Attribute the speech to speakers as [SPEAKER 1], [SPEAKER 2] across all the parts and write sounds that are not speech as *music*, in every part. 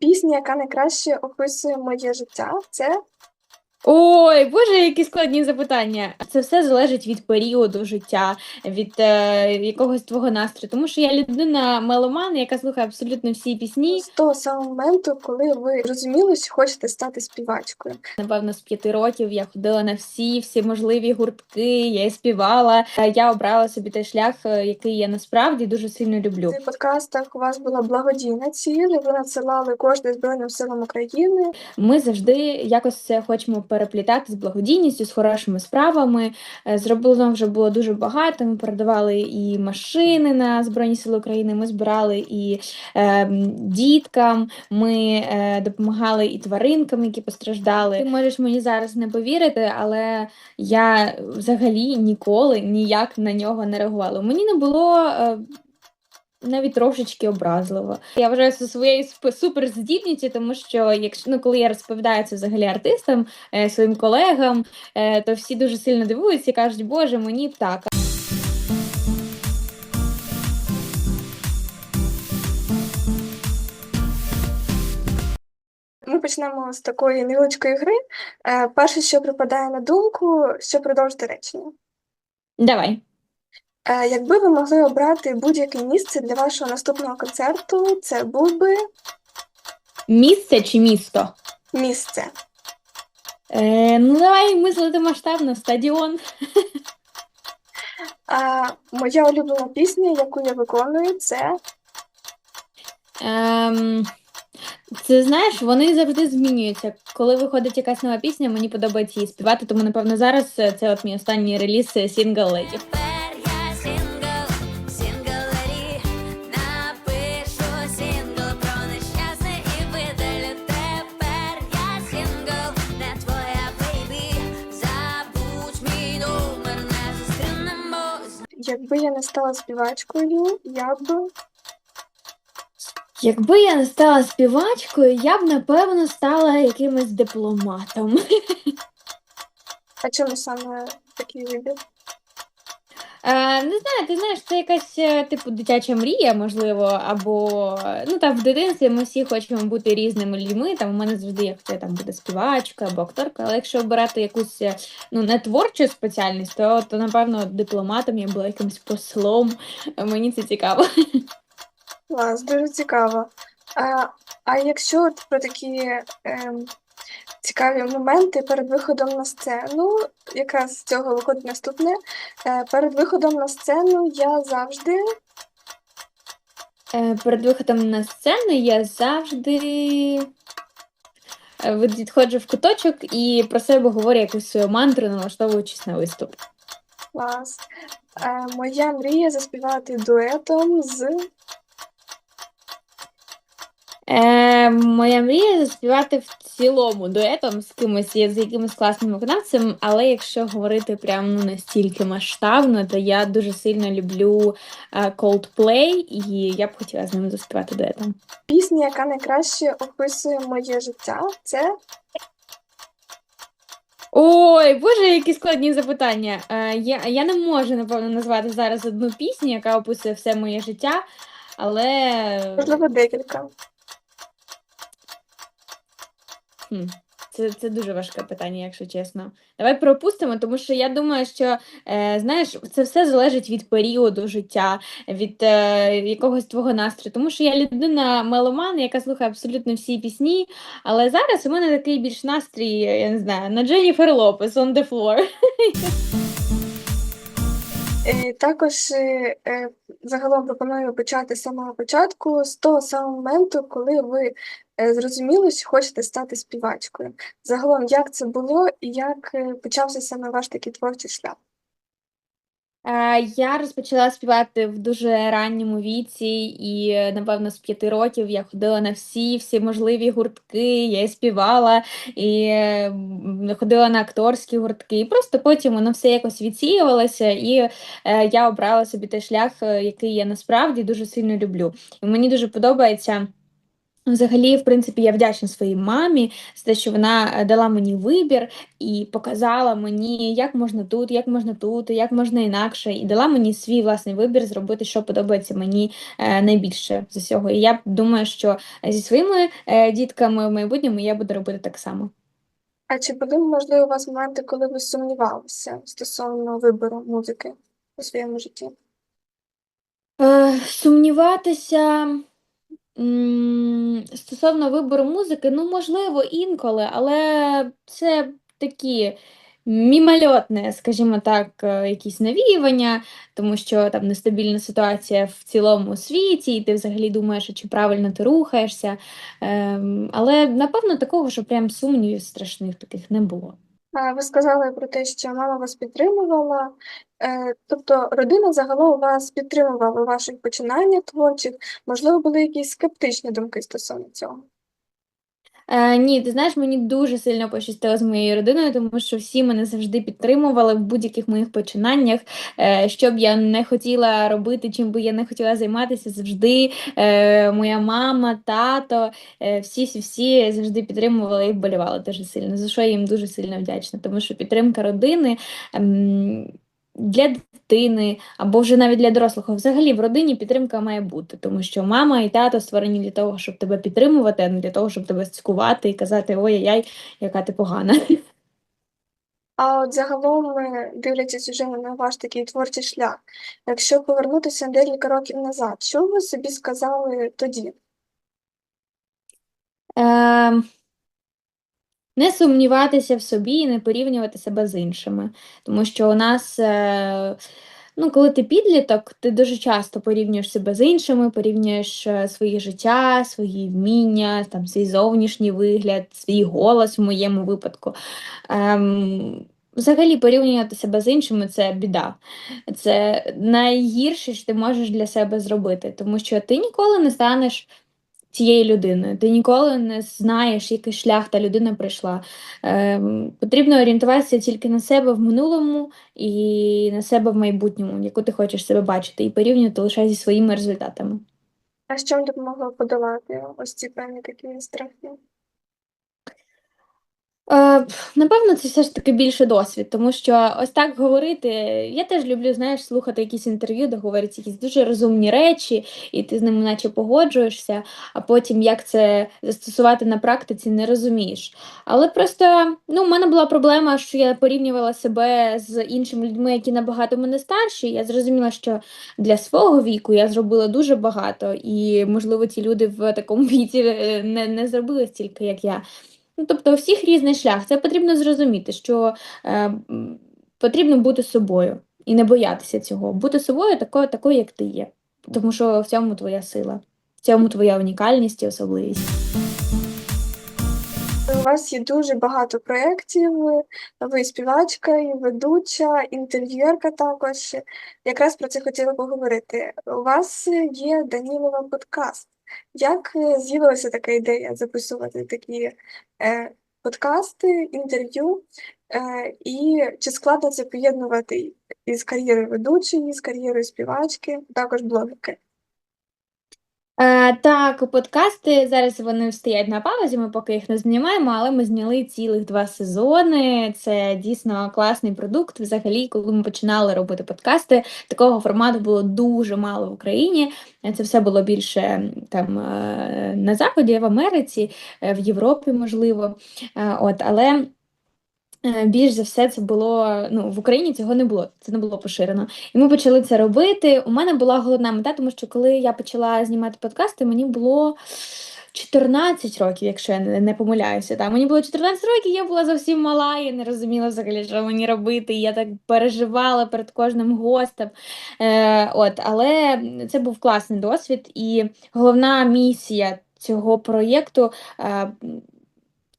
[SPEAKER 1] Пісня, яка найкраще описує моє життя, це
[SPEAKER 2] Ой, боже, які складні запитання. Це все залежить від періоду життя, від е, якогось твого настрою. Тому що я людина меломан, яка слухає абсолютно всі пісні.
[SPEAKER 1] з того самого моменту, коли ви розуміли, що хочете стати співачкою.
[SPEAKER 2] Напевно, з п'яти років я ходила на всі, всі можливі гуртки, я і співала. Е, Я обрала собі той шлях, е, який я насправді дуже сильно люблю.
[SPEAKER 1] В подкастах у вас була благодійна ціль, ви надсилали кошти Збройним силам України.
[SPEAKER 2] Ми завжди якось це хочемо переплітати з благодійністю, з хорошими справами. Е, Зроблено вже було дуже багато. Ми передавали і машини на Збройні Сили України. Ми збирали і е, діткам. Ми е, допомагали і тваринкам, які постраждали. Ти можеш мені зараз не повірити, але я взагалі ніколи ніяк на нього не реагувала. Мені не було. Е, навіть трошечки образливо. Я вважаю це своєю суперздібністю, тому що якщо ну, коли я розповідаю це взагалі артистам, е, своїм колегам, е, то всі дуже сильно дивуються і кажуть, Боже, мені б так.
[SPEAKER 1] Ми почнемо з такої невеличкої гри. Е, Перше, що припадає на думку, що продовжити речення.
[SPEAKER 2] Давай.
[SPEAKER 1] Е, Якби ви могли обрати будь-яке місце для вашого наступного концерту, це був би
[SPEAKER 2] Місце чи місто?
[SPEAKER 1] місце.
[SPEAKER 2] Е, ну, давай мислити масштабно, стадіон.
[SPEAKER 1] А моя улюблена пісня, яку я виконую, це
[SPEAKER 2] Ем, це знаєш, вони завжди змінюються. Коли виходить якась нова пісня, мені подобається її співати, тому напевно зараз е, це от мій останній реліз е, Single Lady.
[SPEAKER 1] Якби я не стала співачкою, я б
[SPEAKER 2] Якби я не стала співачкою, я б напевно стала якимось дипломатом.
[SPEAKER 1] а чому саме такий вибір?
[SPEAKER 2] Е, не знаю, ти знаєш, це якась е, типу дитяча мрія, можливо, або е, ну там в дитинстві ми всі хочемо бути різними людьми. Там у мене завжди як це там буде співачка або акторка. Але якщо обирати якусь е, ну не творчу спеціальність, то, то напевно дипломатом я була якимось послом. Е, Мені це цікаво.
[SPEAKER 1] Клас, дуже цікаво. А, а якщо про такі ем, цікаві моменти перед виходом на сцену, якраз з цього виходить наступне. Е, перед виходом на сцену я завжди
[SPEAKER 2] Е, Перед виходом на сцену я завжди е, відходжу в куточок і про себе говорю якусь свою мантру, налаштовуючись на виступ.
[SPEAKER 1] клас. Моя мрія заспівати дуетом з
[SPEAKER 2] Е, моя мрія заспівати в цілому дуетом з кимось, з якимось класним виконавцем, але якщо говорити прям ну, настільки масштабно, то я дуже сильно люблю е, Coldplay, і я б хотіла з ним заспівати дуетом.
[SPEAKER 1] пісня, яка найкраще описує моє життя. Це
[SPEAKER 2] Ой, боже, які складні запитання. Е, я, я не можу, напевно, назвати зараз одну пісню, яка описує все моє життя, але
[SPEAKER 1] можливо декілька.
[SPEAKER 2] Це, це дуже важке питання, якщо чесно. Давай пропустимо, тому що я думаю, що е, знаєш, це все залежить від періоду життя, від е, якогось твого настрою. Тому що я людина меломан, яка слухає абсолютно всі пісні. Але зараз у мене такий більш настрій, я не знаю, на Дженніфер Лопес on the floor. *laughs*
[SPEAKER 1] Е, Також е, е, загалом пропоную почати з самого початку, з того самого моменту, коли ви зрозуміли, що хочете стати співачкою. Загалом, як це було і як почався саме ваш такий творчий шлях?
[SPEAKER 2] Е, Я розпочала співати в дуже ранньому віці, і, напевно, з п'яти років я ходила на всі, всі можливі гуртки, я і співала, і ходила на акторські гуртки. І просто потім воно все якось відсіювалося, і е, я обрала собі той шлях, е, який я насправді дуже сильно люблю. І мені дуже подобається. Взагалі, в принципі, я вдячна своїй мамі за те, що вона е, дала мені вибір і показала мені, як можна тут, як можна тут, як можна інакше, і дала мені свій власний вибір зробити, що подобається мені е, найбільше з усього. І я думаю, що зі своїми е, дітками в майбутньому я буду робити так само.
[SPEAKER 1] А чи були, можливо, у вас моменти, коли ви сумнівалися стосовно вибору музики у своєму житті?
[SPEAKER 2] Е, сумніватися стосовно вибору музики, ну, можливо, інколи, але це такі мімольотне, скажімо так, е, якісь навіювання, тому що там нестабільна ситуація в цілому світі, і ти взагалі думаєш, чи правильно ти рухаєшся. Ем, але напевно такого, що прям сумнівів страшних таких не було.
[SPEAKER 1] Ви сказали про те, що мама вас підтримувала, Е, тобто родина загалом вас підтримувала у ваших починаннях творчих, можливо, були якісь скептичні думки стосовно цього.
[SPEAKER 2] Е, ні, ти знаєш, мені дуже сильно пощастило з моєю родиною, тому що всі мене завжди підтримували в будь-яких моїх починаннях. Е, що б я не хотіла робити, чим би я не хотіла займатися, завжди е, моя мама, тато, е, всі всі всі завжди підтримували і вболівали дуже сильно. За що я їм дуже сильно вдячна, тому що підтримка родини. ем, Для дитини або вже навіть для дорослих, взагалі в родині підтримка має бути, тому що мама і тато створені для того, щоб тебе підтримувати, а не для того, щоб тебе цькувати і казати ой-яй, яка ти погана.
[SPEAKER 1] А от загалом, е, дивлячись уже на ваш такий творчий шлях, якщо повернутися декілька років назад, що ви собі сказали тоді?
[SPEAKER 2] Е, не сумніватися в собі і не порівнювати себе з іншими. Тому що у нас, е, ну, коли ти підліток, ти дуже часто порівнюєш себе з іншими, порівнюєш е, своє життя, свої вміння, там, свій зовнішній вигляд, свій голос в моєму випадку. Ем, Взагалі порівнювати себе з іншими це біда. Це найгірше, що ти можеш для себе зробити, тому що ти ніколи не станеш цією людиною. Ти ніколи не знаєш, який шлях та людина пройшла. Е, потрібно орієнтуватися тільки на себе в минулому і на себе в майбутньому, яку ти хочеш себе бачити, і порівнювати лише зі своїми результатами.
[SPEAKER 1] А що вам допомогло подолати ось ці певні такі страхи?
[SPEAKER 2] Е, напевно, це все ж таки більше досвід, тому що ось так говорити. Я теж люблю, знаєш, слухати якісь інтерв'ю, де говорять якісь дуже розумні речі, і ти з ними наче погоджуєшся, а потім як це застосувати на практиці, не розумієш. Але просто ну, в мене була проблема, що я порівнювала себе з іншими людьми, які набагато мене старші. Я зрозуміла, що для свого віку я зробила дуже багато, і, можливо, ті люди в такому *laughs* віці е, не, не зробили стільки, як я. Ну, тобто у всіх різний шлях. Це потрібно зрозуміти, що е, потрібно бути собою і не боятися цього. Бути собою такою, такою, як ти є. Тому що в цьому твоя сила, в цьому твоя унікальність і особливість.
[SPEAKER 1] У вас є дуже багато проєктів, ви співачка, і ведуча, інтерв'юерка також. Якраз про це хотіла поговорити. У вас є Данілова подкаст. Як е, з'явилася така ідея записувати такі е, подкасти, інтерв'ю? Е, і чи складно це поєднувати із кар'єрою ведучої, з кар'єрою співачки, також блогерки?
[SPEAKER 2] Е, так, подкасти зараз вони стоять на паузі, ми поки їх не знімаємо, але ми зняли цілих два сезони. Це дійсно класний продукт. Взагалі, коли ми починали робити подкасти, такого формату було дуже мало в Україні. Це все було більше там е, на Заході, в Америці, е, в Європі, можливо. Е, От, але. Е, Більш за все, це було ну в Україні цього не було, це не було поширено. І ми почали це робити. У мене була головна мета, тому що коли я почала знімати подкасти, мені було 14 років, якщо я не, помиляюся. Та мені було 14 років, я була зовсім мала, я не розуміла взагалі, що мені робити. Я так переживала перед кожним гостем. Е, от, але це був класний досвід, і головна місія цього проєкту. Е,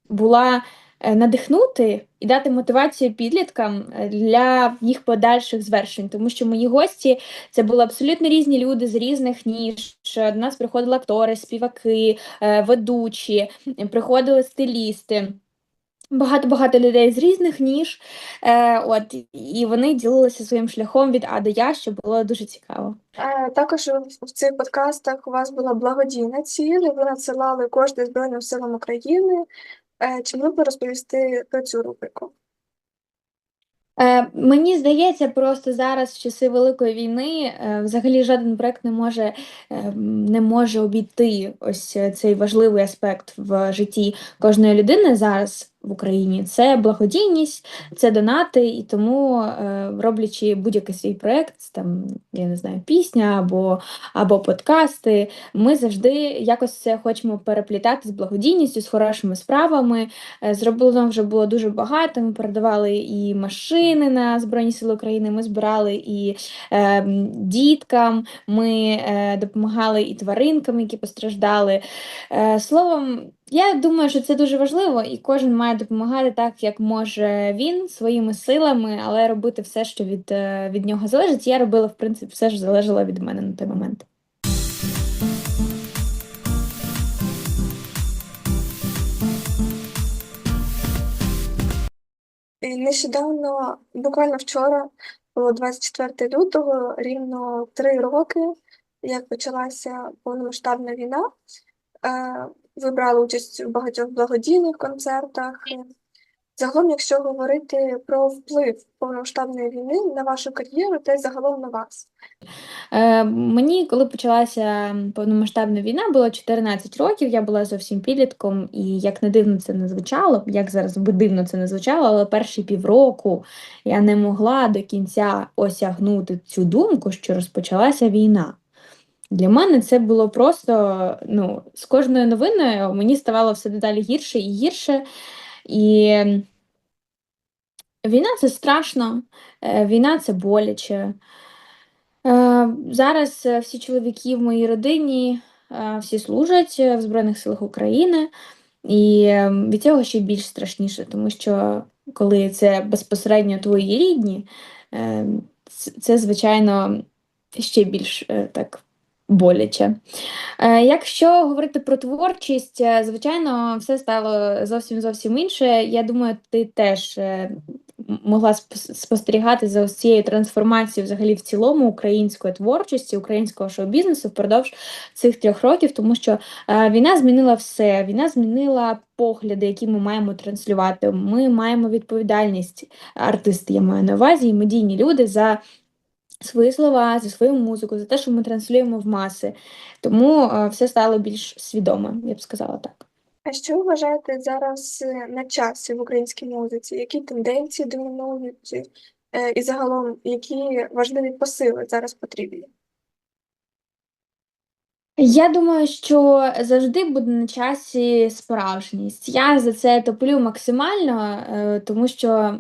[SPEAKER 2] була надихнути і дати мотивацію підліткам е, для їх подальших звершень, тому що мої гості це були абсолютно різні люди з різних ніж. До нас приходили актори, співаки, е, ведучі, приходили стилісти. багато-багато людей з різних ніж. Е, от, і вони ділилися своїм шляхом від А до Я, що було дуже цікаво.
[SPEAKER 1] Е, Також в цих подкастах у вас була благодійна ціль, ви надсилали кошти Збройним силам України. Е, Чи могли б ви розповісти про цю рубрику?
[SPEAKER 2] Е, мені здається, просто зараз в часи Великої війни е, взагалі жоден проект не може, не може обійти ось цей важливий аспект в житті кожної людини зараз в Україні. Це благодійність, це донати, і тому, е, роблячи будь-який свій проект, там, я не знаю, пісня або, або подкасти, ми завжди якось це хочемо переплітати з благодійністю, з хорошими справами. Е, Зроблено вже було дуже багато. Ми передавали і машини на Збройні Сили України. Ми збирали і е, діткам, ми е, допомагали і тваринкам, які постраждали. Е, словом, я думаю, що це дуже важливо, і кожен має допомагати так, як може він своїми силами, але робити все, що від, е, від нього залежить. Я робила, в принципі, все, що залежало від мене на той момент.
[SPEAKER 1] Нещодавно, буквально вчора, було 24 лютого, рівно три роки, як почалася повномасштабна війна. Ви брали участь у багатьох благодійних концертах. Загалом, якщо говорити про вплив повномасштабної війни на вашу кар'єру та й загалом на вас.
[SPEAKER 2] Е, мені, коли почалася повномасштабна війна, було 14 років, я була зовсім підлітком, і як не дивно це не звучало, як зараз би дивно це не звучало, але перші півроку я не могла до кінця осягнути цю думку, що розпочалася війна. Для мене це було просто, ну, з кожною новиною мені ставало все дедалі гірше і гірше. І війна це страшно, е, війна це боляче. Е, Зараз е, всі чоловіки в моїй родині всі служать в Збройних силах України, і від цього ще більш страшніше, тому що коли це безпосередньо твої рідні, це, звичайно, ще більш так боляче. Е, Якщо говорити про творчість, е, звичайно, все стало зовсім зовсім інше. Я думаю, ти теж е, могла спос- спостерігати за цією трансформацією взагалі в цілому української творчості, українського шоу-бізнесу впродовж цих трьох років, тому що війна змінила все. Війна змінила погляди, які ми маємо транслювати. Ми маємо відповідальність, артисти, я маю на увазі, і медійні люди за свої слова, за свою музику, за те, що ми транслюємо в маси. Тому е, все стало більш свідоме, я б сказала так.
[SPEAKER 1] А що ви вважаєте зараз е, на часі в українській музиці? Які тенденції домінують, е, і загалом які важливі посили зараз потрібні?
[SPEAKER 2] Я думаю, що завжди буде на часі справжність. Я за це топлю максимально, тому що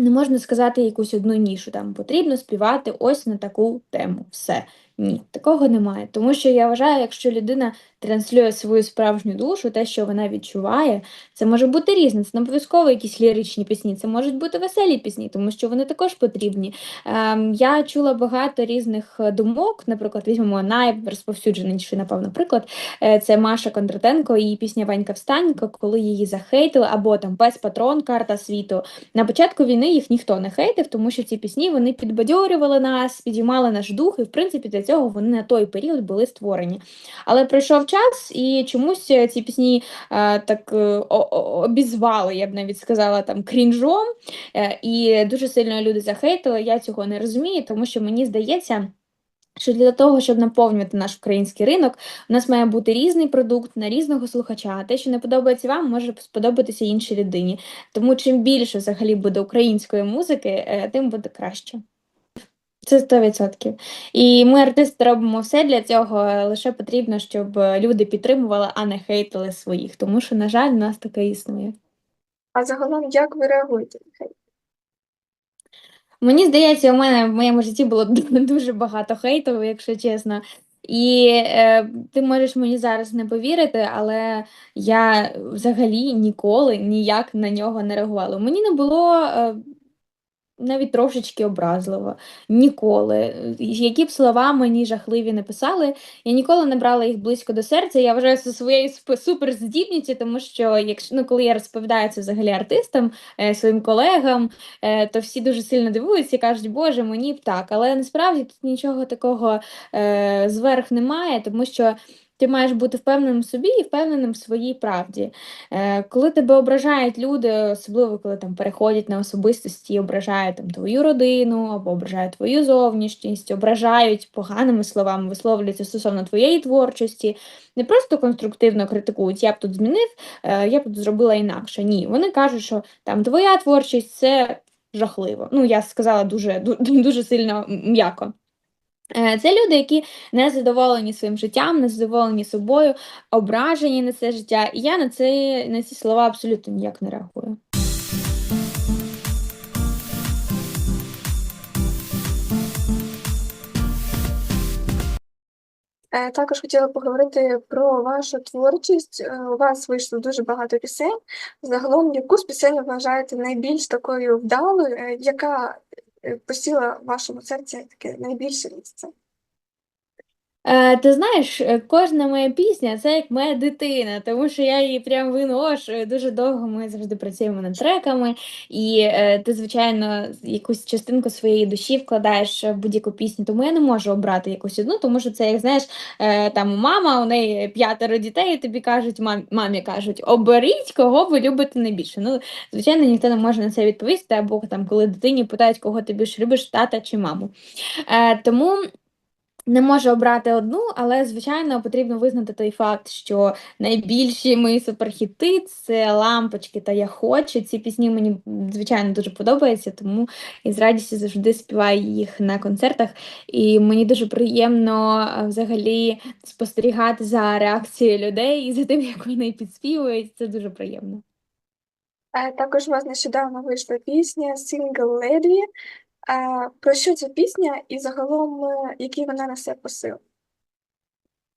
[SPEAKER 2] не можна сказати якусь одну нішу. Там потрібно співати ось на таку тему. Все. Ні, такого немає. Тому що я вважаю, якщо людина транслює свою справжню душу, те, що вона відчуває, це може бути різне. Це не обов'язково якісь ліричні пісні, це можуть бути веселі пісні, тому що вони також потрібні. Ем, я чула багато різних е, думок. Наприклад, візьмемо найрозповсюдженіший, напевно, приклад. Е, Це Маша Кондратенко її пісня Ванька Встанько, коли її захейтили, або там Пес Патрон, Карта світу. На початку війни їх ніхто не хейтив, тому що ці пісні вони підбадьорювали нас, підіймали наш дух, і в принципі для цього вони на той період були створені. Але пройшов час, і чомусь е, ці пісні е, так е, обізвали, я б навіть сказала, там крінжом. І дуже сильно люди захейтили. Я цього не розумію, тому що мені здається. Що для того, щоб наповнювати наш український ринок, у нас має бути різний продукт на різного слухача. Те, що не подобається вам, може сподобатися іншій людині. Тому чим більше взагалі буде української музики, тим буде краще. Це 100%. І ми, артисти, робимо все для цього. Лише потрібно, щоб люди підтримували, а не хейтили своїх. Тому що, на жаль, у нас таке існує.
[SPEAKER 1] А загалом, як ви реагуєте на хейт?
[SPEAKER 2] Мені здається, у мене в моєму житті було *laughs* дуже багато хейту, якщо чесно. І е, ти можеш мені зараз не повірити, але я взагалі ніколи ніяк на нього не реагувала. Мені не було е, навіть трошечки образливо. Ніколи. Які б слова мені жахливі не писали, я ніколи не брала їх близько до серця. Я вважаю це своєю суперздібністю, тому що якщо ну, коли я розповідаю це взагалі артистам, е, своїм колегам, е, то всі дуже сильно дивуються і кажуть, Боже, мені б так. Але насправді тут нічого такого е, зверх немає, тому що ти маєш бути впевненим в собі і впевненим в своїй правді. Е, коли тебе ображають люди, особливо коли там переходять на особистості, ображають там твою родину або ображають твою зовнішність, ображають поганими словами, висловлюються стосовно твоєї творчості, не просто конструктивно критикують, я б тут змінив, е, я б тут зробила інакше. Ні, вони кажуть, що там твоя творчість це жахливо. Ну, я сказала дуже, ду- *laughs* дуже сильно м'яко. Е, Це люди, які не задоволені своїм життям, не задоволені собою, ображені на це життя. І я на це, на ці слова абсолютно ніяк не реагую.
[SPEAKER 1] Е, Також хотіла поговорити про вашу творчість. Е, У вас вийшло дуже багато пісень. Загалом, яку з пісень вважаєте найбільш такою вдалою, яка посіла в вашому серці таке найбільше місце?
[SPEAKER 2] Е, ти знаєш, е, кожна моя пісня це як моя дитина, тому що я її прям виношую. Дуже довго ми завжди працюємо над треками, і е, ти, звичайно, якусь частинку своєї душі вкладаєш в будь-яку пісню. Тому я не можу обрати якусь одну, тому що це, як знаєш, е, там мама, у неї п'ятеро дітей, і тобі кажуть, мам, мамі кажуть, оберіть, кого ви любите найбільше. Ну, звичайно, ніхто не може на це відповісти, або там, коли дитині питають, кого ти більше любиш, тата чи маму. Е, тому. Не можу обрати одну, але звичайно потрібно визнати той факт, що найбільші мої суперхіти це лампочки та я хочу. Ці пісні мені звичайно дуже подобаються, тому і з радістю завжди співаю їх на концертах. І мені дуже приємно взагалі спостерігати за реакцією людей і за тим, як вони підспівують. Це дуже приємно.
[SPEAKER 1] Також у вас нещодавно вийшла пісня Single Lady. Про що ця пісня і загалом е, який вона несе посил?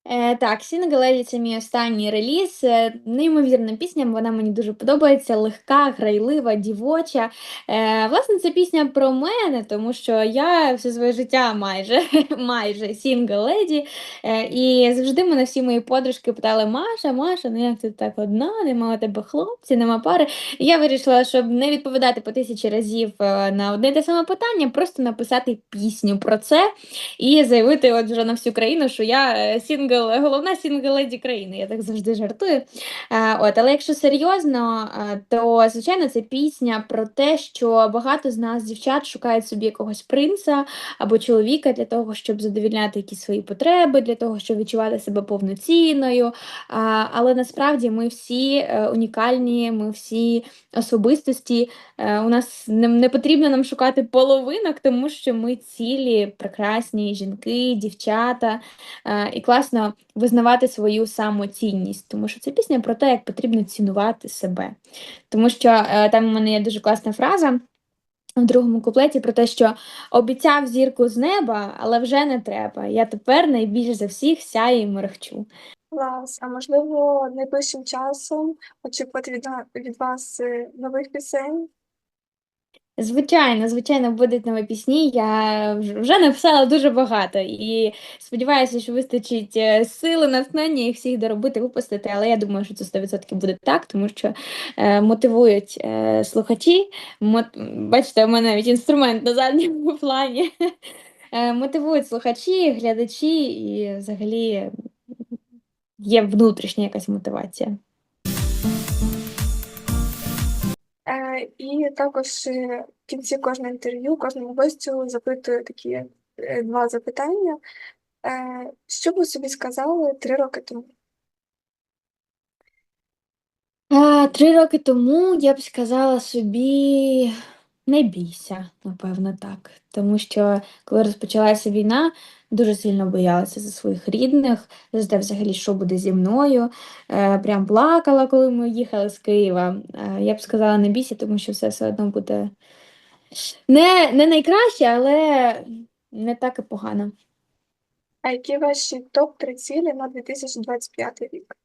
[SPEAKER 2] Е, так, Single Lady – це мій останній реліз. Е, неймовірна пісня, вона мені дуже подобається, легка, грайлива, дівоча. Е, власне, це пісня про мене, тому що я все своє життя майже, *laughs* майже Single Lady. Е, і завжди мене всі мої подружки питали: Маша, Маша, ну як ти так одна, нема у тебе хлопців, нема пари. І я вирішила, щоб не відповідати по тисячі разів е, на одне те саме питання, просто написати пісню про це і заявити от вже на всю країну, що я е, сінгл, головна сінгл-леді країни. Я так завжди жартую. Е, От, але якщо серйозно, е, то звичайно це пісня про те, що багато з нас, дівчат, шукають собі якогось принца або чоловіка для того, щоб задовільняти якісь свої потреби, для того, щоб відчувати себе повноцінною. А, Але насправді ми всі е, унікальні, ми всі особистості. Е, У нас не, потрібно нам шукати половинок, тому що ми цілі, прекрасні жінки, дівчата. Е, І класно визнавати свою самоцінність, тому що це пісня про те, як потрібно цінувати себе. Тому що е, там у мене є дуже класна фраза. В другому куплеті про те, що обіцяв зірку з неба, але вже не треба. Я тепер найбільш за всіх сяю і мерехчу.
[SPEAKER 1] Клас, а можливо, найближчим часом очікувати від, від вас е, нових пісень?
[SPEAKER 2] Звичайно, звичайно, будуть нові пісні. Я вже- написала дуже багато і сподіваюся, що вистачить е, сили, натхнення їх всіх доробити, випустити. Але я думаю, що це 100% буде так, тому що е, мотивують е, слухачі. Мот... Бачите, у мене навіть інструмент на задньому *laughs* плані. Е, мотивують слухачі, глядачі, і взагалі є внутрішня якась мотивація.
[SPEAKER 1] І також е, в кінці кожного інтерв'ю, кожному гостю запитую такі е, два запитання. Е, Що ви собі сказали три роки тому?
[SPEAKER 2] Три роки тому я б сказала собі, не бійся, напевно, так. Тому що коли розпочалася війна, дуже сильно боялася за своїх рідних, за те взагалі, що буде зі мною. Е, прям плакала, коли ми їхали з Києва. Е, я б сказала, не бійся, тому що все все одно буде не, не найкраще, але не так і погано.
[SPEAKER 1] А які ваші топ-3 цілі на 2025 рік?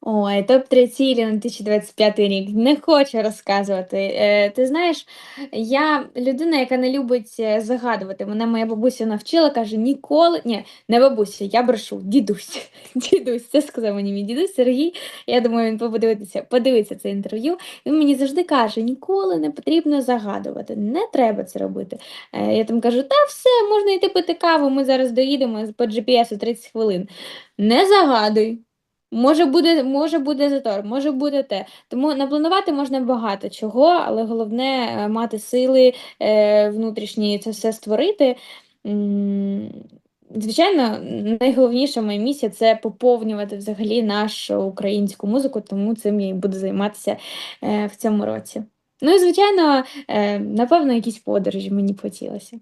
[SPEAKER 2] Ой, топ-3 цілі на 2025 рік. Не хочу розказувати. Е, ти знаєш, я людина, яка не любить е, загадувати. Мене моя бабуся навчила, каже, ніколи. Ні, не бабуся, я брешу, дідусь. *laughs* Дідусь, це сказав мені мій дідусь Сергій. Я думаю, він подивиться, подивиться це інтерв'ю. Він мені завжди каже: ніколи не потрібно загадувати, не треба це робити. Е, я там кажу, та все, можна йти пити каву, ми зараз доїдемо по GPS 30 хвилин. Не загадуй. Може буде, може буде затор, може буде те. Тому напланувати можна багато чого, але головне е, мати сили е, внутрішні це все створити. Звичайно, найголовніша моя місія це поповнювати взагалі нашу українську музику, тому цим я і буду займатися е, в цьому році. Ну і звичайно, напевно, якісь подорожі мені хотілося.